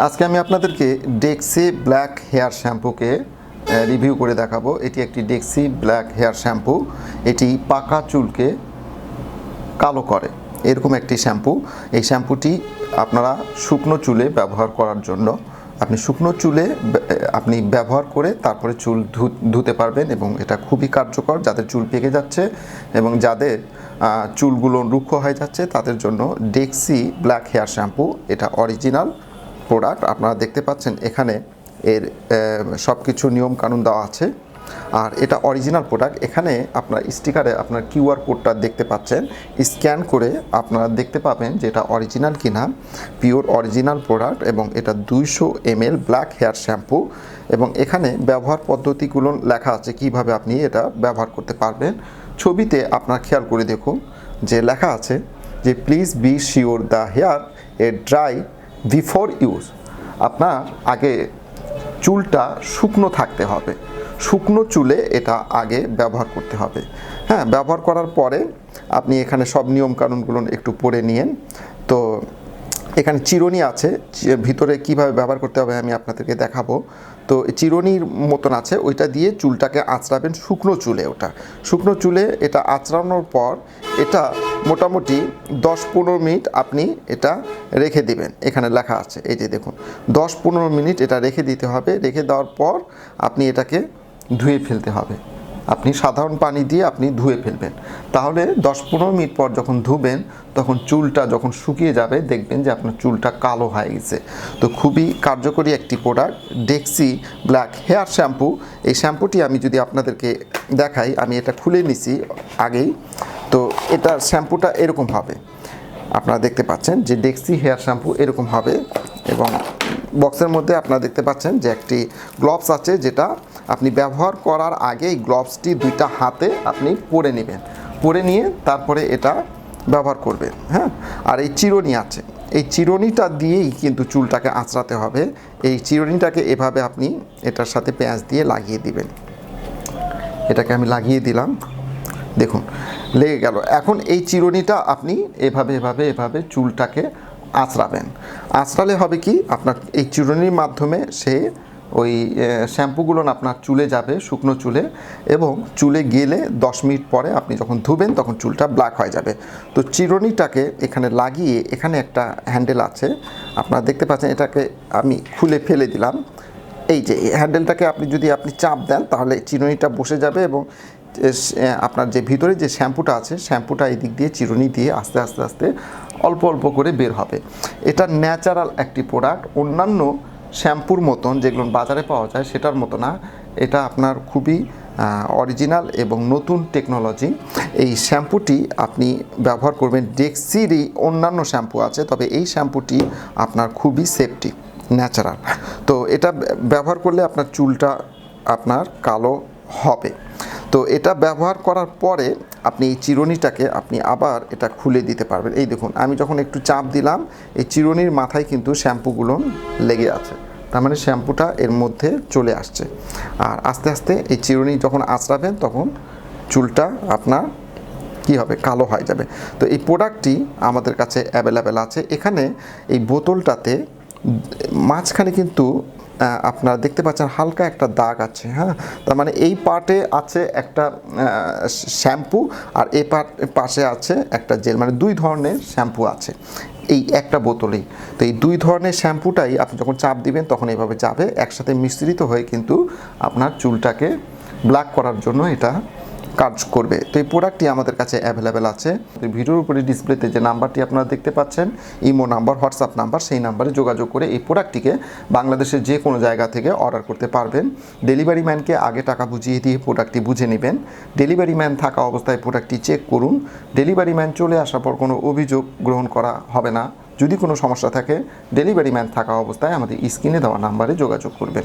আজকে আমি আপনাদেরকে ডেক্সি ব্ল্যাক হেয়ার শ্যাম্পুকে রিভিউ করে দেখাবো। এটি একটি ডেক্সি ব্ল্যাক হেয়ার শ্যাম্পু এটি পাকা চুলকে কালো করে। এরকম একটি শ্যাম্পু এই শ্যাম্পুটি আপনারা শুকনো চুলে ব্যবহার করার জন্য, আপনি শুকনো চুলে আপনি ব্যবহার করে তারপরে চুল ধুতে পারবেন এবং এটা খুবই কার্যকর। যাদের চুল পেকে যাচ্ছে এবং যাদের চুলগুলো রুক্ষ হয়ে যাচ্ছে, তাদের জন্য ডেক্সি ব্ল্যাক হেয়ার শ্যাম্পু এটা অরিজিনাল প্রোডাক্ট আপনারা দেখতে পাচ্ছেন এখানে এর সব কিছু নিয়মকানুন দেওয়া আছে। আর এটা অরিজিনাল প্রোডাক্ট এখানে আপনার স্টিকারে আপনার কিউআর কোডটা দেখতে পাচ্ছেন। স্ক্যান করে আপনারা দেখতে পাবেন যে এটা অরিজিনাল কিনা। পিওর অরিজিনাল প্রোডাক্ট এবং এটা দুইশো এমএল ব্ল্যাক হেয়ার শ্যাম্পু এবং এখানে ব্যবহার পদ্ধতিগুলো লেখা আছে কীভাবে আপনি এটা ব্যবহার করতে পারবেন। ছবিতে আপনার খেয়াল করে দেখুন যে লেখা আছে যে please be sure the hair a dry before use, আপনার আগে চুলটা শুকনো থাকতে হবে। শুকনো চুলে এটা আগে ব্যবহার করতে হবে। হ্যাঁ ব্যবহার করার পরে আপনি এখানে সব নিয়মকানুনগুলো একটু পড়ে নিয়েন। তো এখানে চিরুনি আছে ভিতরে কীভাবে ব্যবহার করতে হবে আমি আপনাদেরকে দেখাবো। তো চিরুনির মতন আছে, ওইটা দিয়ে চুলটাকে আঁচড়াবেন শুকনো চুলে ওটা। শুকনো চুলে এটা আঁচড়ানোর পর এটা মোটামুটি দশ পনেরো মিনিট আপনি এটা রেখে দিবেন। এখানে লেখা আছে, এই যে দেখুন, দশ পনেরো মিনিট এটা রেখে দিতে হবে। রেখে দেওয়ার পর আপনি এটাকে ধুয়ে ফেলতে হবে। আপনি সাধারণ পানি দিয়ে আপনি ধুয়ে ফেলবেন। তাহলে দশ পনেরো মিনিট পর যখন ধুবেন, তখন চুলটা যখন শুকিয়ে যাবে, দেখবেন যে আপনার চুলটা কালো হয়ে গেছে। তো খুবই কার্যকরী একটি product Dexe black hair shampoo এই শ্যাম্পুটি আমি যদি আপনাদেরকে দেখাই, আমি এটা খুলে নিছি আগেই। তো এটা শ্যাম্পুটা এরকম হবে। আপনারা দেখতে পাচ্ছেন যে ডেক্সি হেয়ার শ্যাম্পু এরকম হবে এবং বক্সের মধ্যে আপনারা দেখতে পাচ্ছেন যে একটি গ্লোভস আছে যেটা আপনি ব্যবহার করার আগে এই গ্লোভসটি দুইটা হাতে আপনি পরে নেবেন। পরে নিয়ে তারপরে এটা ব্যবহার করবেন হ্যাঁ? আর এই চিরুনি আছে। এই চিরুনিটা দিয়েই কিন্তু চুলটাকে আঁচড়াতে হবে। এই চিরুনিটাকে এভাবে আপনি এটার সাথে পেঁয়াজ দিয়ে লাগিয়ে দিবেন। এটাকে আমি লাগিয়ে দিলাম। দেখুন, লেগে গেল। এখন এই চিরুনিটা আপনি এভাবে এভাবে এভাবে চুলটাকে আঁচড়াবেন। আঁচড়ালে হবে কি, আপনার এই চিরুনির মাধ্যমে সে ওই শ্যাম্পুগুলো আপনার চুলে যাবে, শুকনো চুলে, এবং চুলে গেলে দশ মিনিট পরে আপনি যখন ধুবেন তখন চুলটা ব্ল্যাক হয়ে যাবে। তো চিরুনিটাকে এখানে লাগিয়ে এখানে একটা হ্যান্ডেল আছে। আপনারা দেখতে পাচ্ছেন এটাকে আমি খুলে ফেলে দিলাম। এই যে হ্যান্ডেলটাকে আপনি যদি আপনি চাপ দেন তাহলে চিরুনিটা বসে যাবে এবং আপনার যে ভিতরে যে শ্যাম্পুটা আছে, শ্যাম্পুটা এই দিক দিয়ে চিরুনি দিয়ে আস্তে আস্তে আস্তে অল্প অল্প করে বের হবে। এটা ন্যাচারাল একটি প্রোডাক্ট অন্যান্য শ্যাম্পুর মতন যেগুলো বাজারে পাওয়া যায় সেটার মতো না। এটা আপনার খুবই অরিজিনাল এবং নতুন টেকনোলজি এই শ্যাম্পুটি আপনি ব্যবহার করবেন ডেক্সিরই অন্যান্য শ্যাম্পু আছে, তবে এই শ্যাম্পুটি আপনার খুবই সেফটি ন্যাচারাল তো এটা ব্যবহার করলে আপনার চুলটা আপনার কালো হবে। তো এটা ব্যবহার করার পরে আপনি এই চিরুনিটাকে আপনি আবার এটা খুলে দিতে পারবেন। এই দেখুন, আমি যখন একটু চাপ দিলাম, এই চিরুনির মাথায় কিন্তু শ্যাম্পুগুলো লেগে আছে। তার মানে শ্যাম্পুটা এর মধ্যে চলে আসছে। আর আস্তে আস্তে এই চিরুনি যখন আঁচড়াবেন, তখন চুলটা আপনার কি হবে? কালো হয়ে যাবে। তো এই প্রোডাক্টটি আমাদের কাছে অ্যাভেলেবেল আছে। এখানে এই বোতলটাতে মাঝখানে কিন্তু আপনারা দেখতে পাচ্ছেন হালকা একটা দাগ আছে হ্যাঁ? তার মানে এই পার্টে আছে একটা শ্যাম্পু আর এই পার্ট পাশে আছে একটা জেল মানে দুই ধরনের শ্যাম্পু আছে, এই একটা বোতলেই। তো এই দুই ধরনের শ্যাম্পুটাই আপনি যখন চাপ দিবেন তখন এইভাবে চাপে একসাথে মিশ্রিত হয়ে কিন্তু আপনার চুলটাকে ব্ল্যাক করার জন্য এটা কাজ করবে। তো এই প্রোডাক্টটি আমাদের কাছে অ্যাভেলেবেল আছে। তো ভিডিওর উপরে ডিসপ্লেতে যে নাম্বারটি আপনারা দেখতে পাচ্ছেন, ইমো নাম্বার হোয়াটসঅ্যাপ নাম্বার সেই নাম্বারে যোগাযোগ করে এই প্রোডাক্টটিকে বাংলাদেশের যে কোনো জায়গা থেকে অর্ডার করতে পারবেন। ডেলিভারি ম্যানকে আগে টাকা বুঝিয়ে দিয়ে প্রোডাক্টটি বুঝে নেবেন। ডেলিভারি ম্যান থাকা অবস্থায় প্রোডাক্টটি চেক করুন। ডেলিভারি ম্যান চলে আসার পর কোনো অভিযোগ গ্রহণ করা হবে না। যদি কোনো সমস্যা থাকে ডেলিভারি ম্যান থাকা অবস্থায় আমাদের স্ক্রিনে দেওয়া নাম্বারে যোগাযোগ করবেন।